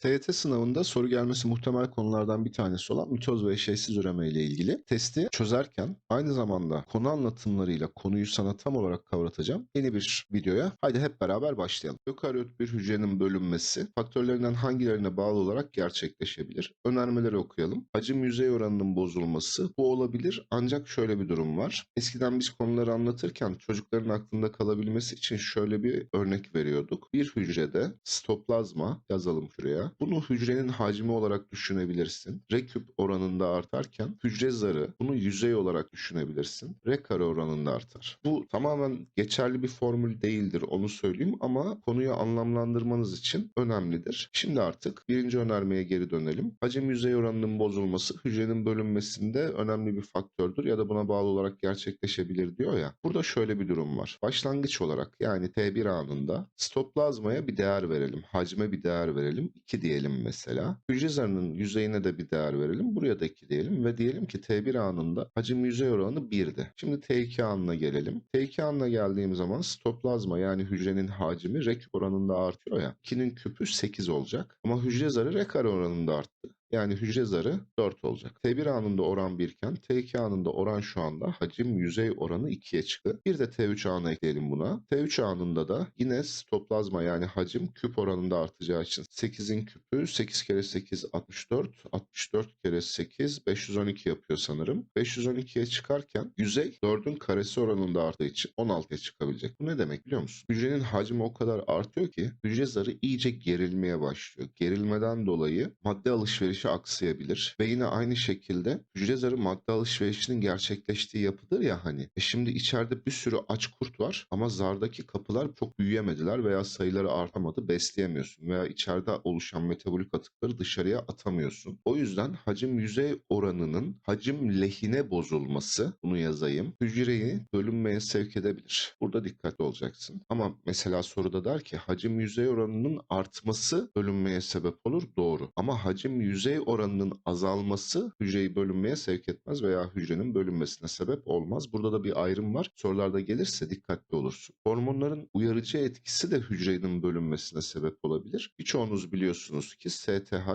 TYT sınavında soru gelmesi muhtemel konulardan bir tanesi olan mitoz ve eşeğsiz üreme ile ilgili testi çözerken aynı zamanda konu anlatımlarıyla konuyu sana tam olarak kavratacağım yeni bir videoya. Haydi hep beraber başlayalım. Ökaryot bir hücrenin bölünmesi faktörlerinden hangilerine bağlı olarak gerçekleşebilir? Önermeleri okuyalım. Hacim yüzey oranının bozulması bu olabilir ancak şöyle bir durum var. Eskiden biz konuları anlatırken çocukların aklında kalabilmesi için şöyle bir örnek veriyorduk. Bir hücrede stoplazma yazalım şuraya. Bunu hücrenin hacmi olarak düşünebilirsin. R küp oranında artarken hücre zarı bunu yüzey olarak düşünebilirsin. R oranında artar. Bu tamamen geçerli bir formül değildir onu söyleyeyim ama konuyu anlamlandırmanız için önemlidir. Şimdi artık birinci önermeye geri dönelim. Hacim yüzey oranının bozulması hücrenin bölünmesinde önemli bir faktördür ya da buna bağlı olarak gerçekleşebilir diyor ya. Burada şöyle bir durum var. Başlangıç olarak yani T1 anında stoplazmaya bir değer verelim. Hacme bir değer verelim. 2 diyelim mesela. Hücre zarının yüzeyine de bir değer verelim. Buraya da 2 diyelim ve diyelim ki T1 anında hacim yüzey oranı 1'di. Şimdi T2 anına gelelim. T2 anına geldiğim zaman stoplazma yani hücrenin hacmi R küp oranında artıyor ya. 2'nin küpü 8 olacak. Ama hücre zarı R kare oranında arttı. Yani hücre zarı 4 olacak. T1 anında oran 1 iken T2 anında oran şu anda hacim yüzey oranı 2'ye çıktı. Bir de T3 anı ekleyelim buna. T3 anında da yine stoplazma yani hacim küp oranında artacağı için 8'in küpü 8 kere 8 64. 64 kere 8 512 yapıyor sanırım. 512'ye çıkarken yüzey 4'ün karesi oranında arttığı için 16'ya çıkabilecek. Bu ne demek biliyor musun? Hücrenin hacmi o kadar artıyor ki hücre zarı iyice gerilmeye başlıyor. Gerilmeden dolayı madde alışverişi aksayabilir. Ve yine aynı şekilde hücre zarı madde alışverişinin gerçekleştiği yapıdır ya hani. E şimdi içeride bir sürü aç kurt var ama zardaki kapılar çok büyüyemediler veya sayıları artamadı besleyemiyorsun veya içeride oluşan metabolik atıkları dışarıya atamıyorsun. O yüzden hacim yüzey oranının hacim lehine bozulması bunu yazayım. Hücreyi bölünmeye sevk edebilir. Burada dikkatli olacaksın. Ama mesela soruda der ki hacim yüzey oranının artması bölünmeye sebep olur. Doğru. Ama hacim yüzey oranının azalması hücreyi bölünmeye sevk etmez veya hücrenin bölünmesine sebep olmaz. Burada da bir ayrım var. Sorularda gelirse dikkatli olursun. Hormonların uyarıcı etkisi de hücrenin bölünmesine sebep olabilir. Birçoğunuz biliyorsunuz ki STH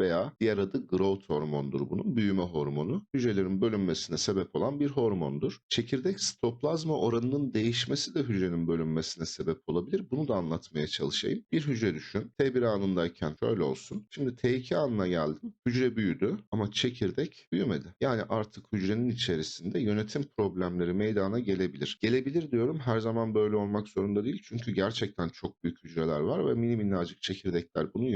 veya diğer adı growth hormondur bunun. Büyüme hormonu. Hücrelerin bölünmesine sebep olan bir hormondur. Çekirdek stoplazma oranının değişmesi de hücrenin bölünmesine sebep olabilir. Bunu da anlatmaya çalışayım. Bir hücre düşün. T1 anındayken şöyle olsun. Şimdi T2 anına geldim. Hücre büyüdü ama çekirdek büyümedi. Yani artık hücrenin içerisinde yönetim problemleri meydana gelebilir. Gelebilir diyorum her zaman böyle olmak zorunda değil. Çünkü gerçekten çok büyük hücreler var ve mini minnacık çekirdekler bunu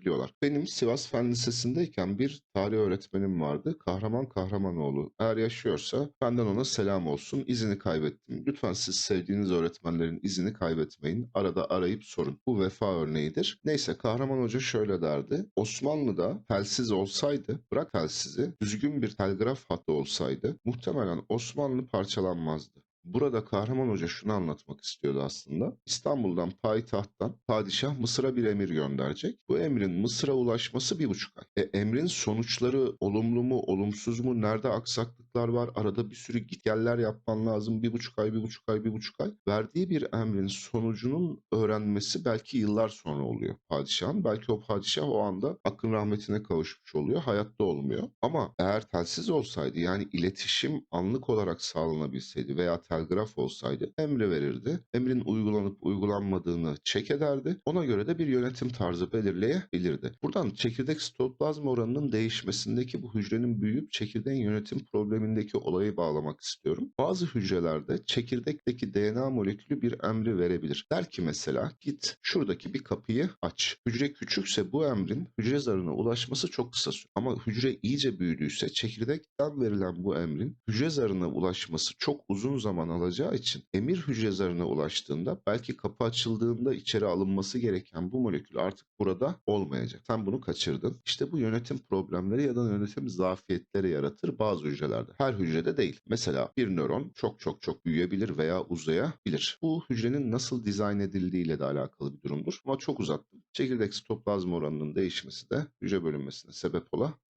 yönetebiliyorlar. Benim Sivas Fen Lisesi'ndeyken bir tarih öğretmenim vardı. Kahraman Kahramanoğlu. Eğer yaşıyorsa benden ona selam olsun. İzini kaybettim. Lütfen siz sevdiğiniz öğretmenlerin izini kaybetmeyin. Arada arayıp sorun. Bu vefa örneğidir. Neyse Kahraman Hoca şöyle derdi. Osmanlı'da telsiz olsaydı, bırak telsizi, düzgün bir telgraf hattı olsaydı muhtemelen Osmanlı parçalanmazdı. Burada Kahraman Hoca şunu anlatmak istiyordu aslında. İstanbul'dan payitahttan padişah Mısır'a bir emir gönderecek. Bu emrin Mısır'a ulaşması bir buçuk ay. E, emrin sonuçları olumlu mu olumsuz mu nerede aksaklıklar var arada bir sürü gitgeller yapman lazım bir buçuk ay bir buçuk ay bir buçuk ay. Verdiği bir emrin sonucunun öğrenmesi belki yıllar sonra oluyor padişahın. Belki o padişah o anda hakkın rahmetine kavuşmuş oluyor hayatta olmuyor. Ama eğer telsiz olsaydı yani iletişim anlık olarak sağlanabilseydi veya telgraf olsaydı emri verirdi. Emrin uygulanıp uygulanmadığını çek ederdi. Ona göre de bir yönetim tarzı belirleyebilirdi. Buradan çekirdek stoplazma oranının değişmesindeki bu hücrenin büyüyüp çekirdeğin yönetim problemindeki olayı bağlamak istiyorum. Bazı hücrelerde çekirdekteki DNA molekülü bir emri verebilir. Der ki mesela git şuradaki bir kapıyı aç. Hücre küçükse bu emrin hücre zarına ulaşması çok kısa süre. Ama hücre iyice büyüdüyse çekirdekten verilen bu emrin hücre zarına ulaşması çok uzun zaman alacağı için emir hücre zarına ulaştığında belki kapı açıldığında içeri alınması gereken bu molekül artık burada olmayacak. Sen bunu kaçırdın. İşte bu yönetim problemleri ya da yönetim zafiyetleri yaratır bazı hücrelerde. Her hücrede değil. Mesela bir nöron çok çok çok büyüyebilir veya uzayabilir. Bu hücrenin nasıl dizayn edildiğiyle de alakalı bir durumdur. Ama çok uzattım. Çekirdek stoplazma oranının değişmesi de hücre bölünmesine sebep olabilir.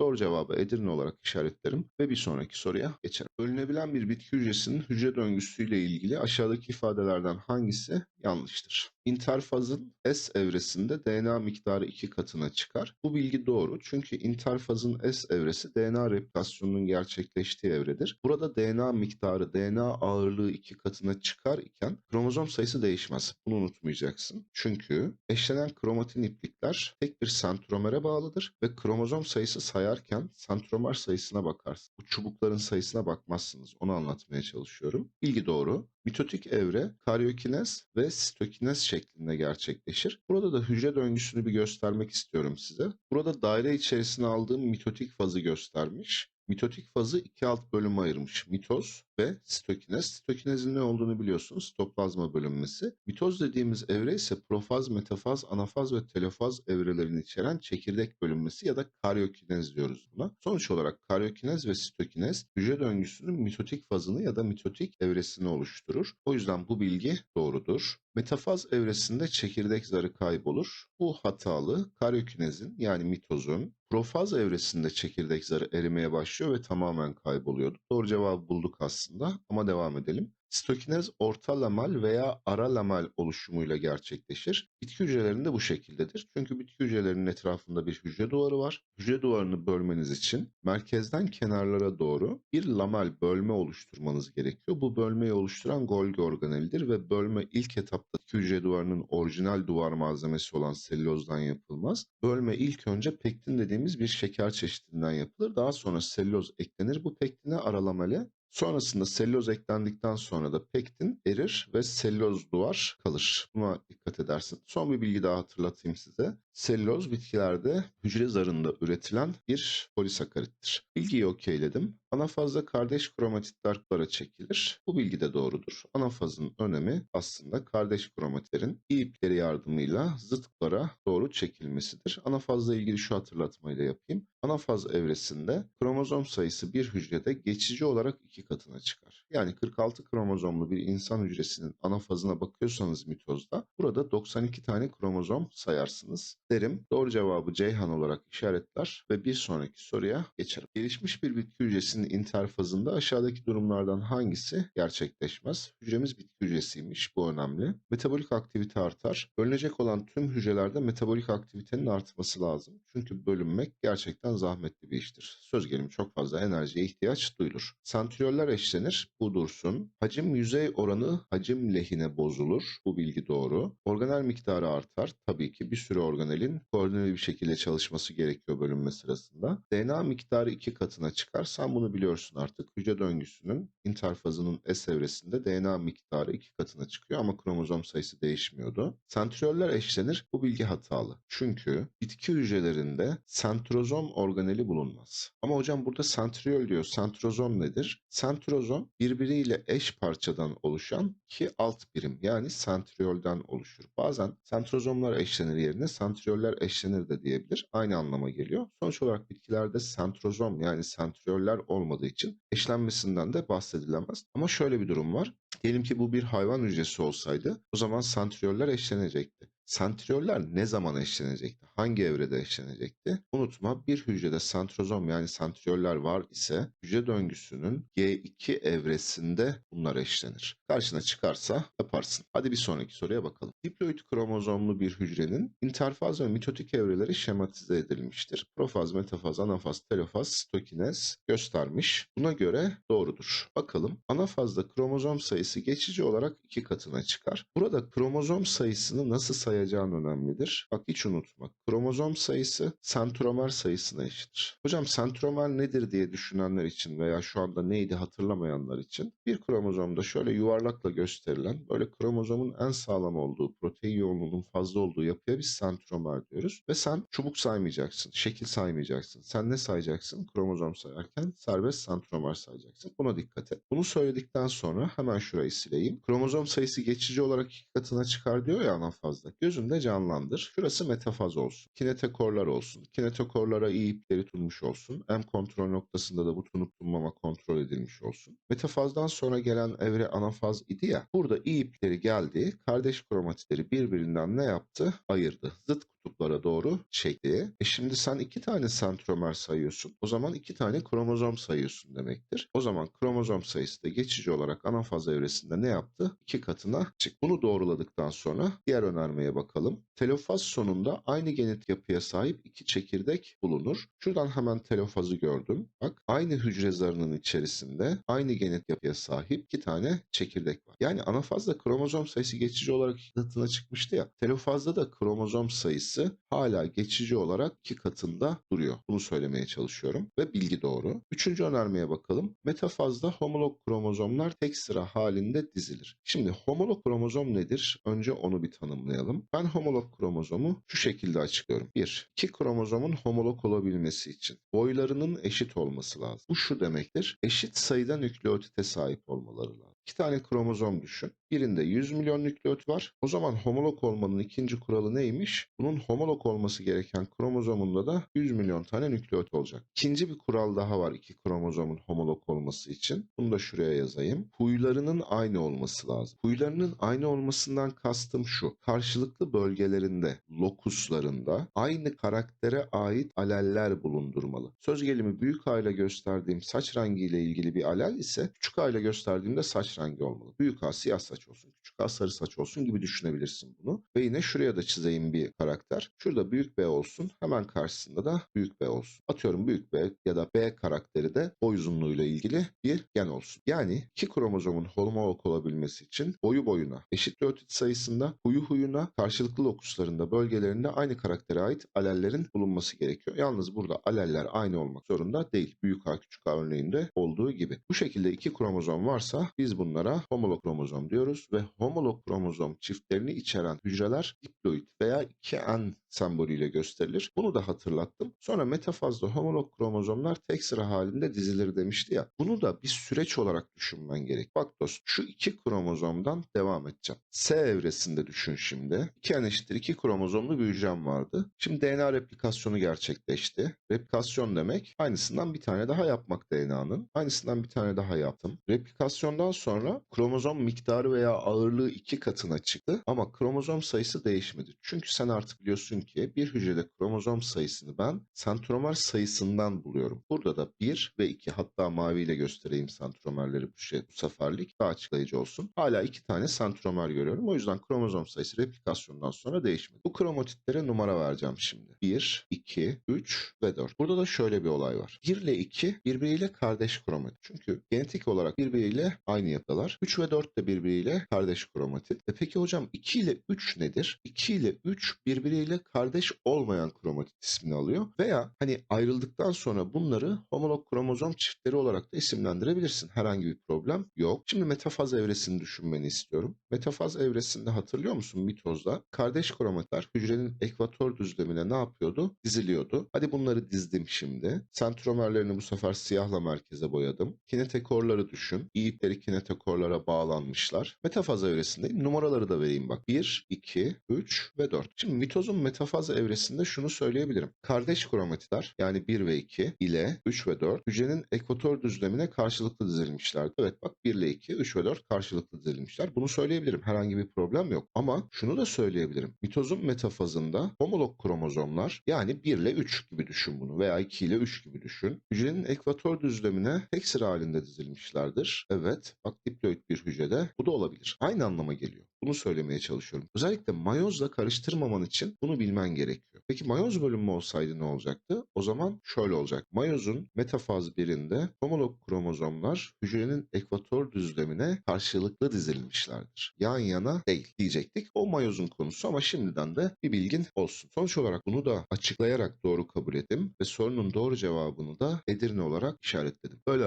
Doğru cevabı Edirne olarak işaretlerim ve bir sonraki soruya geçelim. Bölünebilen bir bitki hücresinin hücre döngüsüyle ilgili aşağıdaki ifadelerden hangisi yanlıştır? İnterfazın S evresinde DNA miktarı iki katına çıkar. Bu bilgi doğru çünkü interfazın S evresi DNA replikasyonunun gerçekleştiği evredir. Burada DNA miktarı, DNA ağırlığı iki katına çıkar iken kromozom sayısı değişmez. Bunu unutmayacaksın. Çünkü eşlenen kromatin iplikler tek bir sentromere bağlıdır ve kromozom sayısı sayarken sentromer sayısına bakarsın. Bu çubukların sayısına bakmazsınız. Onu anlatmaya çalışıyorum. Bilgi doğru. Mitotik evre karyokinez ve sitokinez şeklinde gerçekleşir. Burada da hücre döngüsünü bir göstermek istiyorum size. Burada daire içerisine aldığım mitotik fazı göstermiş. Mitotik fazı iki alt bölüme ayırmış. Mitoz ve sitokinez. Sitokinezin ne olduğunu biliyorsunuz. Sitoplazma bölünmesi. Mitoz dediğimiz evre ise profaz, metafaz, anafaz ve telofaz evrelerini içeren çekirdek bölünmesi ya da karyokinez diyoruz buna. Sonuç olarak karyokinez ve sitokinez hücre döngüsünün mitotik fazını ya da mitotik evresini oluşturur. O yüzden bu bilgi doğrudur. Metafaz evresinde çekirdek zarı kaybolur. Bu hatalı karyokinezin yani mitozun profaz evresinde çekirdek zarı erimeye başlıyor ve tamamen kayboluyordu. Doğru cevabı bulduk aslında ama devam edelim. Sitokinez orta lamal veya ara lamal oluşumuyla gerçekleşir. Bitki hücrelerinde bu şekildedir. Çünkü bitki hücrelerinin etrafında bir hücre duvarı var. Hücre duvarını bölmeniz için merkezden kenarlara doğru bir lamal bölme oluşturmanız gerekiyor. Bu bölmeyi oluşturan Golgi organelidir ve bölme ilk etapta hücre duvarının orijinal duvar malzemesi olan sellozdan yapılmaz. Bölme ilk önce pektin dediğimiz bir şeker çeşidinden yapılır. Daha sonra selloz eklenir. Bu pektine ara lamale Sonrasında selloz eklendikten sonra da pektin erir ve selloz duvar kalır. Buna dikkat edersin. Son bir bilgi daha hatırlatayım size. Selloz bitkilerde hücre zarında üretilen bir polisakarittir. Bilgiyi okeyledim. Anafazda kardeş kromatitler kutlara çekilir. Bu bilgi de doğrudur. Anafazın önemi aslında kardeş kromatitlerin ipleri yardımıyla zıtlara doğru çekilmesidir. Anafazla ilgili şu hatırlatmayı da yapayım. Anafaz evresinde kromozom sayısı bir hücrede geçici olarak iki katına çıkar. Yani 46 kromozomlu bir insan hücresinin anafazına bakıyorsanız mitozda burada 92 tane kromozom sayarsınız derim. Doğru cevabı Ceyhan olarak işaretler ve bir sonraki soruya geçerim. Gelişmiş bir bitki hücresinin interfazında aşağıdaki durumlardan hangisi gerçekleşmez? Hücremiz bitki hücresiymiş. Bu önemli. Metabolik aktivite artar. Bölünecek olan tüm hücrelerde metabolik aktivitenin artması lazım. Çünkü bölünmek gerçekten zahmetli bir iştir. Söz gelimi çok fazla enerjiye ihtiyaç duyulur. Santriyoller eşlenir. Bu dursun. Hacim yüzey oranı hacim lehine bozulur. Bu bilgi doğru. Organel miktarı artar. Tabii ki bir sürü organelin koordineli bir şekilde çalışması gerekiyor bölünme sırasında. DNA miktarı iki katına çıkar. Sen bunu biliyorsun artık. Hücre döngüsünün interfazının S evresinde DNA miktarı iki katına çıkıyor ama kromozom sayısı değişmiyordu. Sentriyoller eşlenir. Bu bilgi hatalı. Çünkü bitki hücrelerinde sentrozom organeli bulunmaz. Ama hocam burada sentriyol diyor. Sentrozom nedir? Sentrozom birbiriyle eş parçadan oluşan iki alt birim yani sentriyolden oluşur. Bazen sentrozomlar eşlenir yerine sentriyoller eşlenir de diyebilir. Aynı anlama geliyor. Sonuç olarak bitkilerde sentrozom yani sentriyoller olmadığı için eşlenmesinden de bahsedilemez. Ama şöyle bir durum var. Diyelim ki bu bir hayvan hücresi olsaydı o zaman sentriyoller eşlenecekti. Sentriyoller ne zaman eşlenecekti? Hangi evrede eşlenecekti? Unutma bir hücrede sentrozom yani sentriyoller var ise hücre döngüsünün G2 evresinde bunlar eşlenir. Karşına çıkarsa yaparsın. Hadi bir sonraki soruya bakalım. Diploid kromozomlu bir hücrenin interfaz ve mitotik evreleri şematize edilmiştir. Profaz, metafaz, anafaz, telofaz, sitokinez göstermiş. Buna göre doğrudur. Bakalım anafazda kromozom sayısı geçici olarak iki katına çıkar. Burada kromozom sayısını nasıl sayacağın önemlidir. Bak hiç unutma. Kromozom sayısı sentromer sayısına eşittir. Hocam sentromer nedir diye düşünenler için veya şu anda neydi hatırlamayanlar için bir kromozomda şöyle yuvarlakla gösterilen böyle kromozomun en sağlam olduğu protein yoğunluğunun fazla olduğu yapıya biz sentromer diyoruz. Ve sen çubuk saymayacaksın, şekil saymayacaksın. Sen ne sayacaksın? Kromozom sayarken serbest sentromer sayacaksın. Buna dikkat et. Bunu söyledikten sonra hemen şurayı sileyim. Kromozom sayısı geçici olarak iki katına çıkar diyor ya anafazda. Gözünde canlandır. Şurası metafaz olsun. Kinetokorlar olsun. Kinetokorlara iyi ipleri tutmuş olsun. M kontrol noktasında da bu tunup tunmama kontrol edilmiş olsun. Metafazdan sonra gelen evre anafaz idi ya. Burada iyi ipleri geldi. Kardeş kromatitleri birbirinden ne yaptı? Ayırdı. Zıt kutuplara doğru çektiği. E şimdi sen iki tane sentromer sayıyorsun. O zaman iki tane kromozom sayıyorsun demektir. O zaman kromozom sayısı da geçici olarak anafaz evresinde ne yaptı? İki katına çık. Bunu doğruladıktan sonra diğer önermeye bakalım. Telofaz sonunda aynı genetik yapıya sahip iki çekirdek bulunur. Şuradan hemen telofazı gördüm. Bak aynı hücre zarının içerisinde aynı genetik yapıya sahip iki tane çekirdek var. Yani anafazda kromozom sayısı geçici olarak iki katına çıkmıştı ya. Telofazda da kromozom sayısı hala geçici olarak iki katında duruyor. Bunu söylemeye çalışıyorum ve bilgi doğru. Üçüncü önermeye bakalım. Metafazda homolog kromozomlar tek sıra halinde dizilir. Şimdi homolog kromozom nedir? Önce onu bir tanımlayalım. Ben homolog kromozomu şu şekilde açıklıyorum. 1. İki kromozomun homolog olabilmesi için boylarının eşit olması lazım. Bu şu demektir. Eşit sayıda nükleotite sahip olmaları lazım. İki tane kromozom düşün. Birinde 100 milyon nükleot var. O zaman homolog olmanın ikinci kuralı neymiş? Bunun homolog olması gereken kromozomunda da 100 milyon tane nükleot olacak. İkinci bir kural daha var iki kromozomun homolog olması için. Bunu da şuraya yazayım. Huylarının aynı olması lazım. Huylarının aynı olmasından kastım şu. Karşılıklı bölgelerinde, lokuslarında aynı karaktere ait aleller bulundurmalı. Söz gelimi büyük A ile gösterdiğim saç rengiyle ilgili bir alel ise küçük A ile gösterdiğimde saç rengi olmalı. Büyük A siyah saç olsun, küçük A sarı saç olsun gibi düşünebilirsin bunu. Ve yine şuraya da çizeyim bir karakter. Şurada büyük B olsun, hemen karşısında da büyük B olsun. Atıyorum büyük B ya da B karakteri de boy uzunluğuyla ilgili bir gen olsun. Yani iki kromozomun homolog olabilmesi için boyu boyuna, eşit nükleotit sayısında, huyu huyuna, karşılıklı lokuslarında, bölgelerinde aynı karaktere ait alellerin bulunması gerekiyor. Yalnız burada aleller aynı olmak zorunda değil. Büyük A küçük A örneğinde olduğu gibi. Bu şekilde iki kromozom varsa biz bunlara homolog kromozom diyoruz ve homolog kromozom çiftlerini içeren hücreler diploid veya 2N sembolüyle gösterilir. Bunu da hatırlattım. Sonra metafazda homolog kromozomlar tek sıra halinde dizilir demişti ya. Bunu da bir süreç olarak düşünmen gerek. Bak dost şu iki kromozomdan devam edeceğim. S evresinde düşün şimdi. 2N eşittir 2 kromozomlu bir hücrem vardı. Şimdi DNA replikasyonu gerçekleşti. Replikasyon demek aynısından bir tane daha yapmak DNA'nın. Aynısından bir tane daha yaptım. Replikasyondan sonra kromozom miktarı veya ağırlığı iki katına çıktı ama kromozom sayısı değişmedi. Çünkü sen artık biliyorsun ki bir hücrede kromozom sayısını ben sentromer sayısından buluyorum. Burada da 1 ve 2 hatta maviyle göstereyim sentromerleri bu, şey, bu seferlik daha açıklayıcı olsun. Hala iki tane sentromer görüyorum. O yüzden kromozom sayısı replikasyondan sonra değişmedi. Bu kromotitlere numara vereceğim şimdi. 1, 2, 3 ve 4. Burada da şöyle bir olay var. 1 ile 2 birbiriyle kardeş kromatit. Çünkü genetik olarak birbiriyle aynı yapıdalar. 3 ve 4 de birbiriyle kardeş kromatit. E peki hocam 2 ile 3 nedir? 2 ile 3 birbiriyle kardeş olmayan kromatit ismini alıyor. Veya hani ayrıldıktan sonra bunları homolog kromozom çiftleri olarak da isimlendirebilirsin. Herhangi bir problem yok. Şimdi metafaz evresini düşünmeni istiyorum. Metafaz evresinde hatırlıyor musun mitozda? Kardeş kromatitler hücrenin ekvator düzlemine ne yapıyordu? Diziliyordu. Hadi bunları dizdim şimdi. Sentromerlerini bu sefer siyahla merkeze boyadım. Kinetekorları düşün. İyi ipleri kinetekorlara bağlanmışlar. Metafaz evresindeyim. Numaraları da vereyim bak. 1, 2, 3 ve 4. Şimdi mitozun metafaz evresinde şunu söyleyebilirim. Kardeş kromatitler yani 1 ve 2 ile 3 ve 4 hücrenin ekvator düzlemine karşılıklı dizilmişlerdi. Evet bak 1 ile 2, 3 ve 4 karşılıklı dizilmişler. Bunu söyleyebilirim. Herhangi bir problem yok. Ama şunu da söyleyebilirim. Mitozun metafazında homolog kromozomlar yani 1 ile 3 gibi düşün bunu veya 2 ile 3 gibi düşün. Hücrenin ekvator düzlemine tek sıra halinde dizilmişlerdir. Evet bak diploid bir hücrede bu da olabilir. Aynı anlama geliyor. Bunu söylemeye çalışıyorum. Özellikle mayozla karıştırmaman için bunu bilmen gerekiyor. Peki mayoz bölünme olsaydı ne olacaktı? O zaman şöyle olacak. Mayozun metafaz birinde homolog kromozomlar hücrenin ekvator düzlemine karşılıklı dizilmişlerdir. Yan yana değil diyecektik. O mayozun konusu ama şimdiden de bir bilgin olsun. Sonuç olarak bunu da açıklayarak doğru kabul ettim ve sorunun doğru cevabını da Edirne olarak işaretledim. Böyle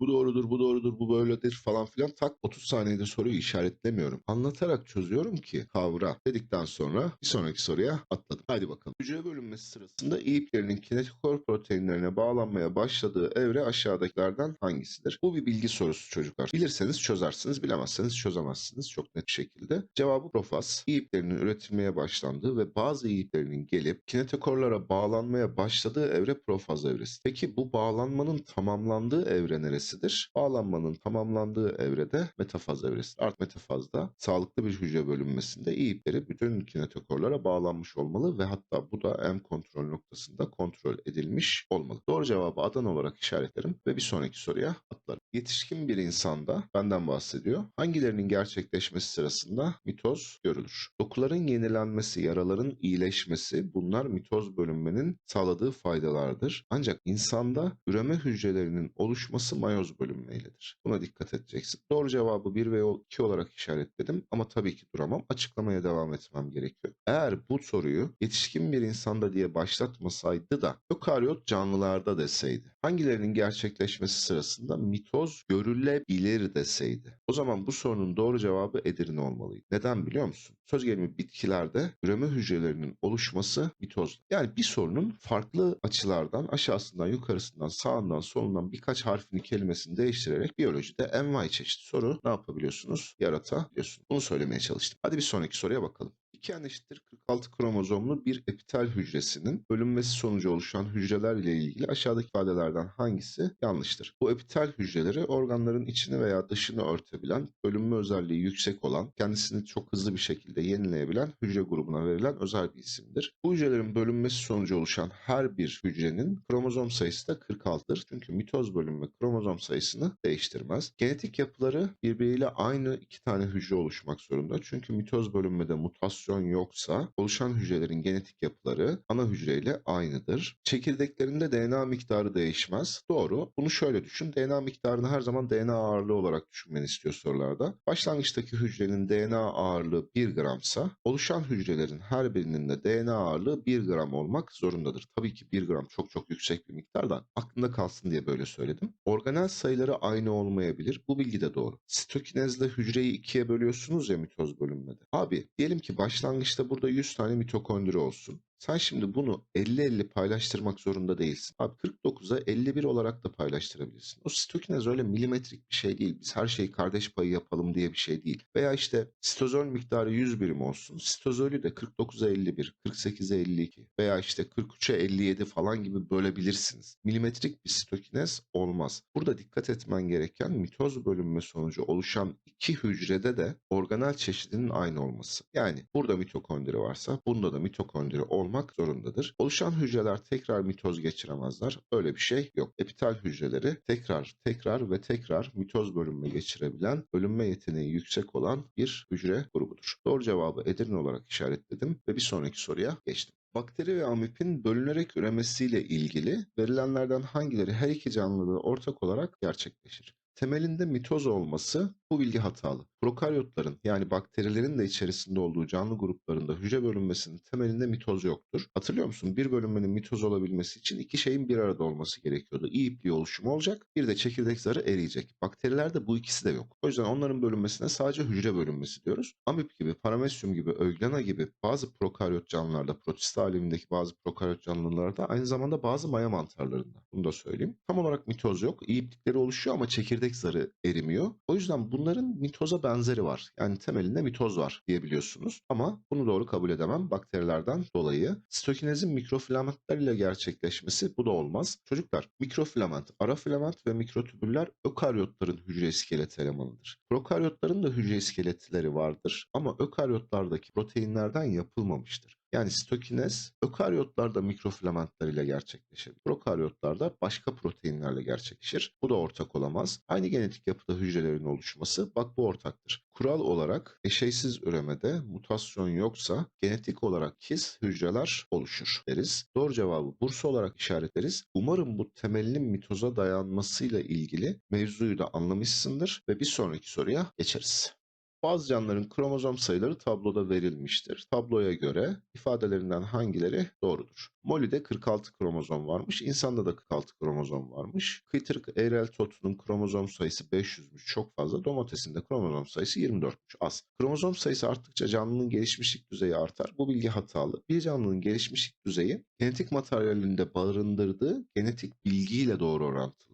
bu doğrudur, bu doğrudur, bu böyledir falan filan tak 30 saniyede soruyu işaretlemiyorum. Anlatarak çözüyorum ki kavra dedikten sonra bir sonraki soruya atladım. Haydi bakalım. Hücre bölünmesi sırasında iplerinin kinetokor proteinlerine bağlanmaya başladığı evre aşağıdakilerden hangisidir? Bu bir bilgi sorusu çocuklar. Bilirseniz çözersiniz, bilemezseniz çözemezsiniz çok net bir şekilde. Cevabı profaz. İplerinin üretilmeye başlandığı ve bazı iplerinin gelip kinetokorlara bağlanmaya başladığı evre profaz evresi. Peki bu bağlanmanın tamamlandığı evre neresidir? Bağlanmanın tamamlandığı evrede metafaz evresi. Art metafazda sağlıklı bir hücre bölünmesinde ipleri bütün kinetokorlara bağlanmış olmalı ve hatta bu da M kontrol noktasında kontrol edilmiş olmalı. Doğru cevabı Adana olarak işaretlerim ve bir sonraki soruya atlarım. Yetişkin bir insanda benden bahsediyor. Hangilerinin gerçekleşmesi sırasında mitoz görülür? Dokuların yenilenmesi, yaraların iyileşmesi bunlar mitoz bölünmenin sağladığı faydalardır. Ancak insanda üreme hücrelerinin oluşması mayoz bölünmeyledir. Buna dikkat edeceksin. Doğru cevabı 1 ve 2 olarak işaretledim ama tabii ki duramam. Açıklamaya devam etmem gerekiyor. Eğer bu soruyu yetişkin bir insanda diye başlatmasaydı da ökaryot canlılarda deseydi. Hangilerinin gerçekleşmesi sırasında mitoz görülebilir deseydi. O zaman bu sorunun doğru cevabı Edirne olmalıydı. Neden biliyor musun? Söz gelimi bitkilerde üreme hücrelerinin oluşması mitoz. Yani bir sorunun farklı açılardan aşağısından yukarısından sağından solundan birkaç harfini kelimesini değiştirerek biyolojide envai çeşit soru ne yapabiliyorsunuz? Yaratabiliyorsunuz. Bunu söylemeye çalıştım. Hadi bir sonraki soruya bakalım. 2 n eşittir 46 kromozomlu bir epitel hücresinin bölünmesi sonucu oluşan hücreler ile ilgili aşağıdaki ifadelerden hangisi yanlıştır? Bu epitel hücreleri organların içini veya dışını örtebilen, bölünme özelliği yüksek olan, kendisini çok hızlı bir şekilde yenileyebilen hücre grubuna verilen özel bir isimdir. Bu hücrelerin bölünmesi sonucu oluşan her bir hücrenin kromozom sayısı da 46'dır. Çünkü mitoz bölünme kromozom sayısını değiştirmez. Genetik yapıları birbiriyle aynı iki tane hücre oluşmak zorunda. Çünkü mitoz bölünmede mutasyon yoksa oluşan hücrelerin genetik yapıları ana hücreyle aynıdır. Çekirdeklerinde DNA miktarı değişmez. Doğru. Bunu şöyle düşün. DNA miktarını her zaman DNA ağırlığı olarak düşünmeni istiyor sorularda. Başlangıçtaki hücrenin DNA ağırlığı 1 gramsa oluşan hücrelerin her birinin de DNA ağırlığı 1 gram olmak zorundadır. Tabii ki 1 gram çok çok yüksek bir miktar da aklında kalsın diye böyle söyledim. Organel sayıları aynı olmayabilir. Bu bilgi de doğru. Sitokinezle hücreyi ikiye bölüyorsunuz ya mitoz bölünmede. Abi diyelim ki başlangıçta burada 100 tane mitokondri olsun. Sen şimdi bunu 50-50 paylaştırmak zorunda değilsin. Abi 49'a 51 olarak da paylaştırabilirsin. O sitokinez öyle milimetrik bir şey değil. Biz her şeyi kardeş payı yapalım diye bir şey değil. Veya işte sitozol miktarı 100 birim olsun. Sitozolü de 49'a 51, 48'e 52 veya işte 43'e 57 falan gibi bölebilirsiniz. Milimetrik bir sitokinez olmaz. Burada dikkat etmen gereken mitoz bölünme sonucu oluşan iki hücrede de organel çeşidinin aynı olması. Yani burada mitokondri varsa bunda da mitokondri olmak zorundadır. Oluşan hücreler tekrar mitoz geçiremezler. Öyle bir şey yok. Epitel hücreleri tekrar tekrar ve tekrar mitoz bölünme geçirebilen, bölünme yeteneği yüksek olan bir hücre grubudur. Doğru cevabı Edirne olarak işaretledim ve bir sonraki soruya geçtim. Bakteri ve amipin bölünerek üremesiyle ilgili verilenlerden hangileri her iki canlıda ortak olarak gerçekleşir? Temelinde mitoz olması bu bilgi hatalı. Prokaryotların yani bakterilerin de içerisinde olduğu canlı gruplarında hücre bölünmesinin temelinde mitoz yoktur. Hatırlıyor musun? Bir bölünmenin mitoz olabilmesi için iki şeyin bir arada olması gerekiyordu. İyi ipliği oluşumu olacak, bir de çekirdek zarı eriyecek. Bakterilerde bu ikisi de yok. O yüzden onların bölünmesine sadece hücre bölünmesi diyoruz. Amip gibi, paramesyum gibi, öglena gibi bazı prokaryot canlılarda, protist alemindeki bazı prokaryot canlılarda aynı zamanda bazı maya mantarlarında. Bunu da söyleyeyim. Tam olarak mitoz yok. İyi oluşuyor ama çekirdek zarı erimiyor. O yüzden bunların mitoza benzeri var. Yani temelinde mitoz var diyebiliyorsunuz. Ama bunu doğru kabul edemem bakterilerden dolayı. Sitokinezin mikrofilamentler ile gerçekleşmesi bu da olmaz. Çocuklar mikrofilament, ara filament ve mikrotübüller ökaryotların hücre iskeleti elemanıdır. Prokaryotların da hücre iskeletleri vardır ama ökaryotlardaki proteinlerden yapılmamıştır. Yani sitokinez ökaryotlarda mikrofilamentler ile gerçekleşir. Prokaryotlarda başka proteinlerle gerçekleşir. Bu da ortak olamaz. Aynı genetik yapıda hücrelerin oluşması bak bu ortaktır. Kural olarak eşeysiz üremede mutasyon yoksa genetik olarak kiz hücreler oluşur deriz. Doğru cevabı Bursa olarak işaretleriz. Umarım bu temelinin mitoza dayanmasıyla ilgili mevzuyu da anlamışsındır ve bir sonraki soruya geçeriz. Bazı canlıların kromozom sayıları tabloda verilmiştir. Tabloya göre ifadelerinden hangileri doğrudur? Molly'de 46 kromozom varmış, insanda da 46 kromozom varmış. Kıytırık eğrel totunun kromozom sayısı 500'müş, çok fazla. Domatesin de kromozom sayısı 24'müş, az. Kromozom sayısı arttıkça canlının gelişmişlik düzeyi artar. Bu bilgi hatalı. Bir canlının gelişmişlik düzeyi genetik materyalinde barındırdığı genetik bilgiyle doğru orantılıdır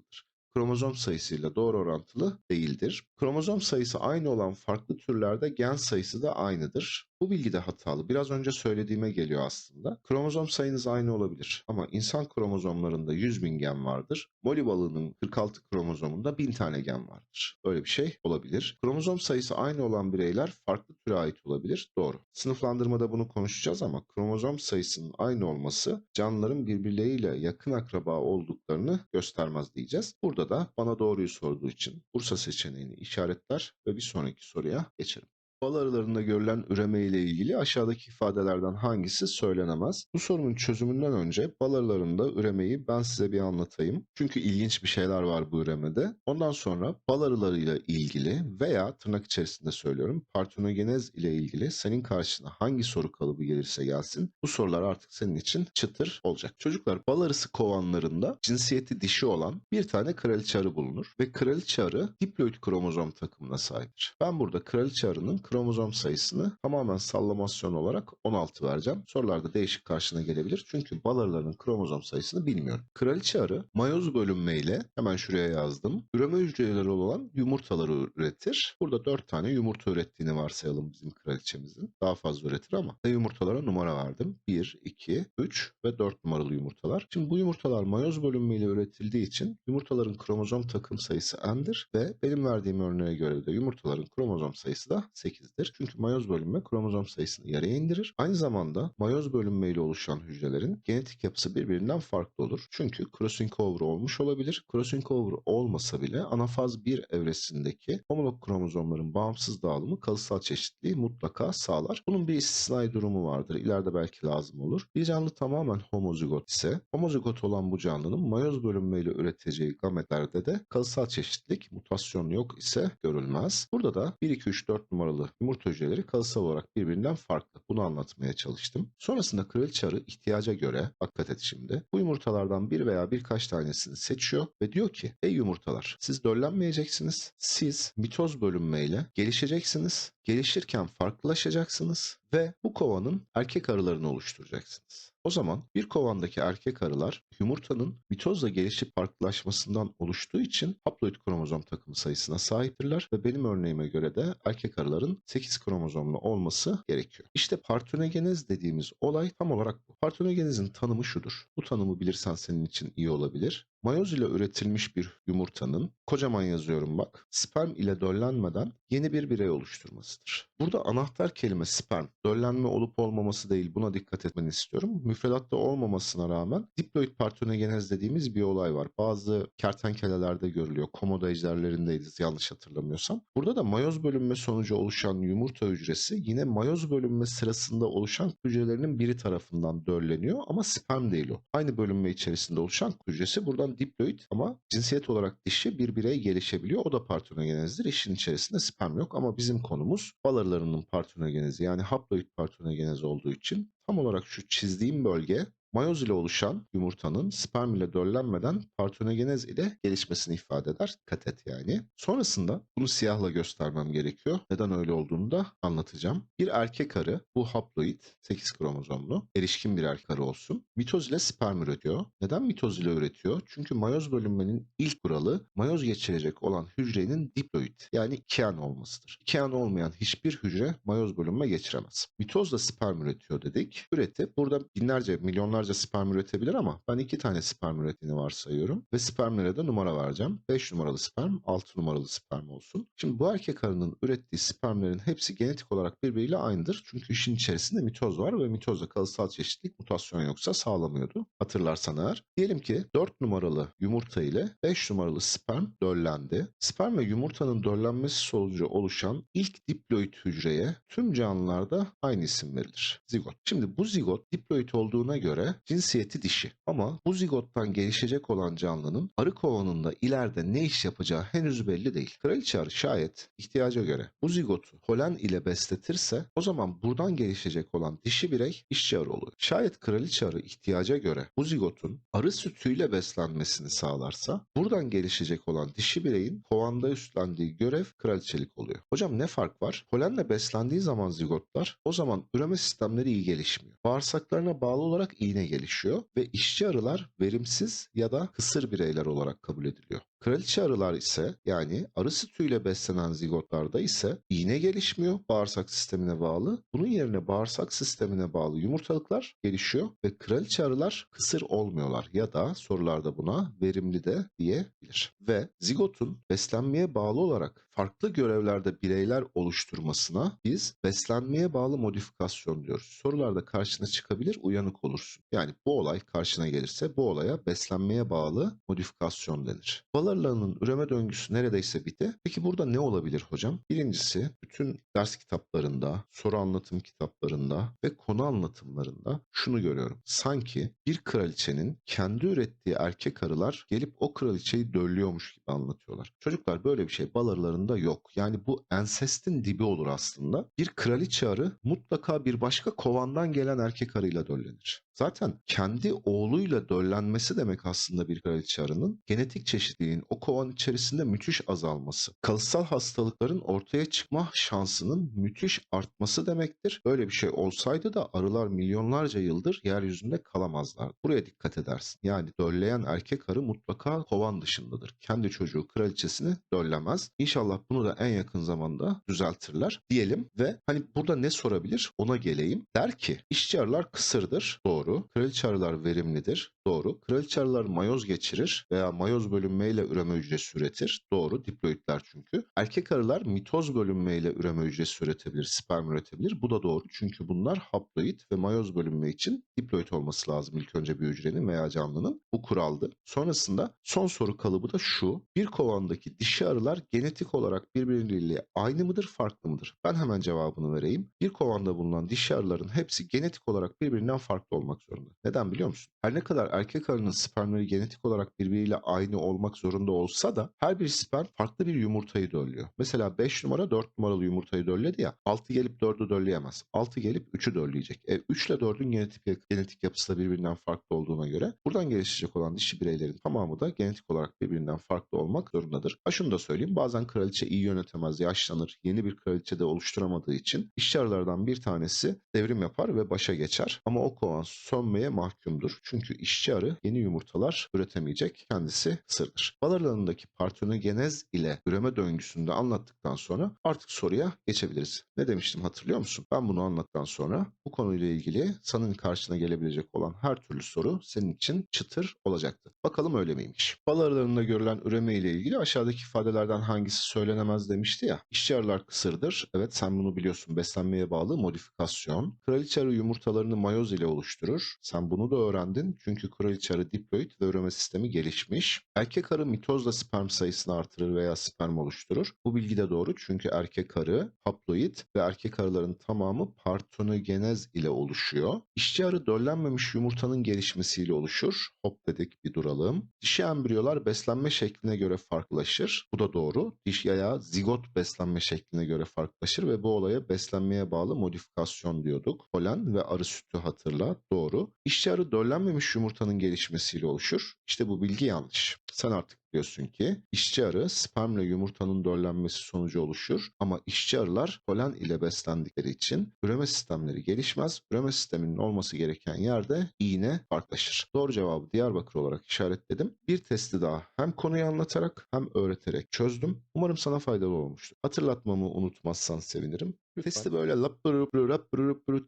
kromozom sayısıyla doğru orantılı değildir. Kromozom sayısı aynı olan farklı türlerde gen sayısı da aynıdır. Bu bilgi de hatalı. Biraz önce söylediğime geliyor aslında. Kromozom sayınız aynı olabilir ama insan kromozomlarında 100 bin gen vardır. Molly balığının 46 kromozomunda 1000 tane gen vardır. Böyle bir şey olabilir. Kromozom sayısı aynı olan bireyler farklı türe ait olabilir. Doğru. Sınıflandırmada bunu konuşacağız ama kromozom sayısının aynı olması canlıların birbirleriyle yakın akraba olduklarını göstermez diyeceğiz. Burada da bana doğruyu sorduğu için Bursa seçeneğini işaretler ve bir sonraki soruya geçelim. Bal arılarında görülen üreme ile ilgili aşağıdaki ifadelerden hangisi söylenemez? Bu sorunun çözümünden önce bal arılarında üremeyi ben size bir anlatayım. Çünkü ilginç bir şeyler var bu üremede. Ondan sonra bal arılarıyla ilgili veya tırnak içerisinde söylüyorum partenogenez ile ilgili senin karşına hangi soru kalıbı gelirse gelsin bu sorular artık senin için çıtır olacak. Çocuklar bal arısı kovanlarında cinsiyeti dişi olan bir tane kraliçe arı bulunur ve kraliçe arı diploid kromozom takımına sahiptir. Ben burada kraliçe arının kromozom sayısını tamamen sallamasyon olarak 16 vereceğim. Sorularda değişik karşına gelebilir. Çünkü bal arılarının kromozom sayısını bilmiyorum. Kraliçe arı mayoz bölünmeyle hemen şuraya yazdım. Üreme hücreleri olan yumurtaları üretir. Burada 4 tane yumurta ürettiğini varsayalım bizim kraliçemizin. Daha fazla üretir ama yumurtalara numara verdim. 1, 2, 3 ve 4 numaralı yumurtalar. Şimdi bu yumurtalar mayoz bölünmeyle üretildiği için yumurtaların kromozom takım sayısı n'dir ve benim verdiğim örneğe göre de yumurtaların kromozom sayısı da 8. 8'dir. Çünkü mayoz bölünme kromozom sayısını yarıya indirir. Aynı zamanda mayoz bölünmeyle oluşan hücrelerin genetik yapısı birbirinden farklı olur. Çünkü crossing over olmuş olabilir. Crossing over olmasa bile anafaz 1 evresindeki homolog kromozomların bağımsız dağılımı kalıtsal çeşitliliği mutlaka sağlar. Bunun bir istisnai durumu vardır. İleride belki lazım olur. Bir canlı tamamen homozigot ise homozigot olan bu canlının mayoz bölünmeyle üreteceği gametlerde de kalıtsal çeşitlilik mutasyon yok ise görülmez. Burada da 1, 2, 3, 4 numaralı yumurta hücreleri kalıtsal olarak birbirinden farklı. Bunu anlatmaya çalıştım. Sonrasında kraliçe arı ihtiyaca göre, dikkat et şimdi, bu yumurtalardan bir veya birkaç tanesini seçiyor ve diyor ki, ey yumurtalar siz döllenmeyeceksiniz, siz mitoz bölünmeyle gelişeceksiniz, gelişirken farklılaşacaksınız ve bu kovanın erkek arılarını oluşturacaksınız. O zaman bir kovandaki erkek arılar yumurtanın mitozla gelişip farklılaşmasından oluştuğu için haploid kromozom takımı sayısına sahiptirler ve benim örneğime göre de erkek arıların 8 kromozomlu olması gerekiyor. İşte partenogenez dediğimiz olay tam olarak bu. Partenogenezin tanımı şudur. Bu tanımı bilirsen senin için iyi olabilir. Mayoz ile üretilmiş bir yumurtanın, kocaman yazıyorum bak, sperm ile döllenmeden yeni bir birey oluşturmasıdır. Burada anahtar kelime sperm, döllenme olup olmaması değil buna dikkat etmeni istiyorum. Müfredatta olmamasına rağmen diploid partenogenez dediğimiz bir olay var. Bazı kertenkelelerde görülüyor. Komodo ejderlerindeyiz yanlış hatırlamıyorsam. Burada da mayoz bölünme sonucu oluşan yumurta hücresi yine mayoz bölünme sırasında oluşan hücrelerinin biri tarafından dölleniyor ama sperm değil o. Aynı bölünme içerisinde oluşan hücresi buradan diploid ama cinsiyet olarak dişi bir birey gelişebiliyor. O da partenogenezdir. İşin içerisinde sperm yok ama bizim konumuz bal arılarının partenogenezi yani haploid partenogenez olduğu için tam olarak şu çizdiğim bölge mayoz ile oluşan yumurtanın sperm ile döllenmeden partenogenez ile gelişmesini ifade eder. Dikkat et yani. Sonrasında bunu siyahla göstermem gerekiyor. Neden öyle olduğunu da anlatacağım. Bir erkek arı bu haploid 8 kromozomlu erişkin bir erkek arı olsun. Mitoz ile sperm üretiyor. Neden mitoz ile üretiyor? Çünkü mayoz bölünmenin ilk kuralı mayoz geçirecek olan hücrenin diploid yani iki olmasıdır. İki an olmayan hiçbir hücre mayoz bölünme geçiremez. Mitozla sperm üretiyor dedik. Üretip burada binlerce milyonlarca sperm üretebilir ama ben iki tane sperm ürettiğini varsayıyorum. Ve spermlere de numara vereceğim. 5 numaralı sperm, 6 numaralı sperm olsun. Şimdi bu erkek arının ürettiği spermlerin hepsi genetik olarak birbiriyle aynıdır. Çünkü işin içerisinde mitoz var ve mitozda kalıtsal çeşitlilik mutasyon yoksa sağlamıyordu. Hatırlarsan eğer. Diyelim ki 4 numaralı yumurta ile 5 numaralı sperm döllendi. Sperm ve yumurtanın döllenmesi sonucu oluşan ilk diploid hücreye tüm canlılarda aynı isim verilir. Zigot. Şimdi bu zigot diploid olduğuna göre cinsiyeti dişi. Ama bu zigottan gelişecek olan canlının arı kovanında ileride ne iş yapacağı henüz belli değil. Kraliçe arı şayet ihtiyaca göre bu zigotu polen ile besletirse o zaman buradan gelişecek olan dişi birey işçi arı oluyor. Şayet kraliçe arı ihtiyaca göre bu zigotun arı sütüyle beslenmesini sağlarsa buradan gelişecek olan dişi bireyin kovanda üstlendiği görev kraliçelik oluyor. Hocam ne fark var? Polenle beslendiği zaman zigotlar o zaman üreme sistemleri iyi gelişmiyor. Bağırsaklarına bağlı olarak iğne gelişiyor ve işçi arılar verimsiz ya da kısır bireyler olarak kabul ediliyor. Kraliçe arılar ise yani arı sütüyle beslenen zigotlarda ise iğne gelişmiyor bağırsak sistemine bağlı. Bunun yerine bağırsak sistemine bağlı yumurtalıklar gelişiyor ve kraliçe arılar kısır olmuyorlar ya da sorularda buna verimli de diyebilir. Ve zigotun beslenmeye bağlı olarak farklı görevlerde bireyler oluşturmasına biz beslenmeye bağlı modifikasyon diyoruz. Sorularda karşına çıkabilir uyanık olursun. Yani bu olay karşına gelirse bu olaya beslenmeye bağlı modifikasyon denir. Bal arılarının üreme döngüsü neredeyse bitti. Peki burada ne olabilir hocam? Birincisi bütün ders kitaplarında, soru anlatım kitaplarında ve konu anlatımlarında şunu görüyorum. Sanki bir kraliçenin kendi ürettiği erkek arılar gelip o kraliçeyi döllüyormuş gibi anlatıyorlar. Çocuklar böyle bir şey bal arılarında yok. Yani bu ensestin dibi olur aslında. Bir kraliçe arı mutlaka bir başka kovandan gelen erkek arıyla döllenir. Zaten kendi oğluyla döllenmesi demek aslında bir kraliçe arının genetik çeşitliliğin o kovan içerisinde müthiş azalması. Kalıtsal hastalıkların ortaya çıkma şansının müthiş artması demektir. Böyle bir şey olsaydı da arılar milyonlarca yıldır yeryüzünde kalamazlar. Buraya dikkat edersin. Yani dölleyen erkek arı mutlaka kovan dışındadır. Kendi çocuğu kraliçesini döllemez. İnşallah bunu da en yakın zamanda düzeltirler diyelim ve hani burada ne sorabilir ona geleyim. Der ki işçi arılar kısırdır. Doğru. Kraliçe arılar verimlidir. Doğru. Kraliçe arılar mayoz geçirir veya mayoz bölünmeyle üreme hücresi üretir. Doğru. Diploidler çünkü. Erkek arılar mitoz bölünmeyle üreme hücresi üretebilir, sperm üretebilir. Bu da doğru çünkü bunlar haploid ve mayoz bölünme için diploid olması lazım ilk önce bir hücrenin veya canlının. Bu kuraldı. Sonrasında son soru kalıbı da şu. Bir kovandaki dişi arılar genetik olarak birbirleriyle aynı mıdır, farklı mıdır? Ben hemen cevabını vereyim. Bir kovanda bulunan dişi arıların hepsi genetik olarak birbirinden farklı olmak zorunda. Neden biliyor musun? Her ne kadar erkek arının spermleri genetik olarak birbiriyle aynı olmak zorunda olsa da her bir sperm farklı bir yumurtayı döllüyor. Mesela 5 numara 4 numaralı yumurtayı dölledi ya 6 gelip 4'ü dölleyemez. 6 gelip 3'ü dölleyecek. E, 3 ile 4'ün genetik, genetik yapısı da birbirinden farklı olduğuna göre buradan gelişecek olan dişi bireylerin tamamı da genetik olarak birbirinden farklı olmak zorundadır. Ha şunu da söyleyeyim bazen kraliçe iyi yönetemez, yaşlanır, yeni bir kraliçe de oluşturamadığı için işçi arılardan bir tanesi devrim yapar ve başa geçer. Ama o kovan sönmeye mahkumdur. Çünkü işçi arı yeni yumurtalar üretemeyecek. Kendisi sırdır. Bal arılarındaki partenogenez ile üreme döngüsünde anlattıktan sonra artık soruya geçebiliriz. Ne demiştim hatırlıyor musun? Ben bunu anlattıktan sonra bu konuyla ilgili senin karşına gelebilecek olan her türlü soru senin için çıtır olacaktı. Bakalım öyle miymiş? Bal arılarında görülen üreme ile ilgili aşağıdaki ifadelerden hangisi söylenemez demişti ya. İşçi arılar kısırdır. Evet sen bunu biliyorsun. Beslenmeye bağlı modifikasyon. Kraliçe arı yumurtalarını mayoz ile oluşturur. Sen bunu da öğrendin. Çünkü kraliçe arı diploid ve üreme sistemi gelişmiş. Erkek arı mitozla sperm sayısını artırır veya sperm oluşturur. Bu bilgi de doğru çünkü erkek arı haploid ve erkek arıların tamamı partenogenez ile oluşuyor. İşçi arı döllenmemiş yumurtanın gelişmesiyle oluşur. Hop dedik bir duralım. Dişi embriyolar beslenme şekline göre farklılaşır. Bu da doğru. Dişi ya zigot beslenme şekline göre farklılaşır ve bu olaya beslenmeye bağlı modifikasyon diyorduk. Polen ve arı sütü hatırla. Doğru. İşçi arı döllenmemiş yumurtanın gelişmesiyle oluşur. İşte bu bilgi yanlış. Sen artık biliyorsun ki işçi arı spermle yumurtanın döllenmesi sonucu oluşur ama işçi arılar polen ile beslendikleri için üreme sistemleri gelişmez. Üreme sisteminin olması gereken yerde iğne farklılaşır. Doğru cevabı Diyarbakır olarak işaretledim. Bir testi daha hem konuyu anlatarak hem öğreterek çözdüm. Umarım sana faydalı olmuştur. Hatırlatmamı unutmazsan sevinirim. Testi böyle lap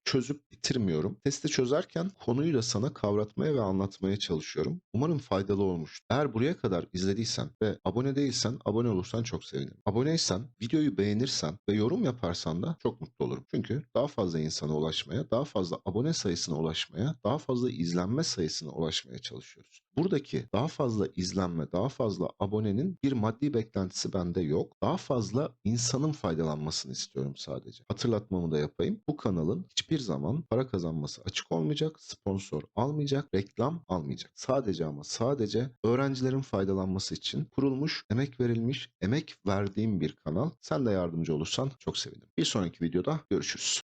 çözüp bitirmiyorum. Testi çözerken konuyu da sana kavratmaya ve anlatmaya çalışıyorum. Umarım faydalı olmuştur. Eğer buraya kadar izlediysen ve abone değilsen abone olursan çok sevinirim. Aboneysen, videoyu beğenirsen ve yorum yaparsan da çok mutlu olurum. Çünkü daha fazla insana ulaşmaya, daha fazla abone sayısına ulaşmaya, daha fazla izlenme sayısına ulaşmaya çalışıyoruz. Bu Buradaki daha fazla izlenme, daha fazla abonenin bir maddi beklentisi bende yok. Daha fazla insanın faydalanmasını istiyorum sadece. Hatırlatmamı da yapayım. Bu kanalın hiçbir zaman para kazanması açık olmayacak, sponsor almayacak, reklam almayacak. Sadece ama sadece öğrencilerin faydalanması için kurulmuş, emek verilmiş, emek verdiğim bir kanal. Sen de yardımcı olursan çok sevinirim. Bir sonraki videoda görüşürüz.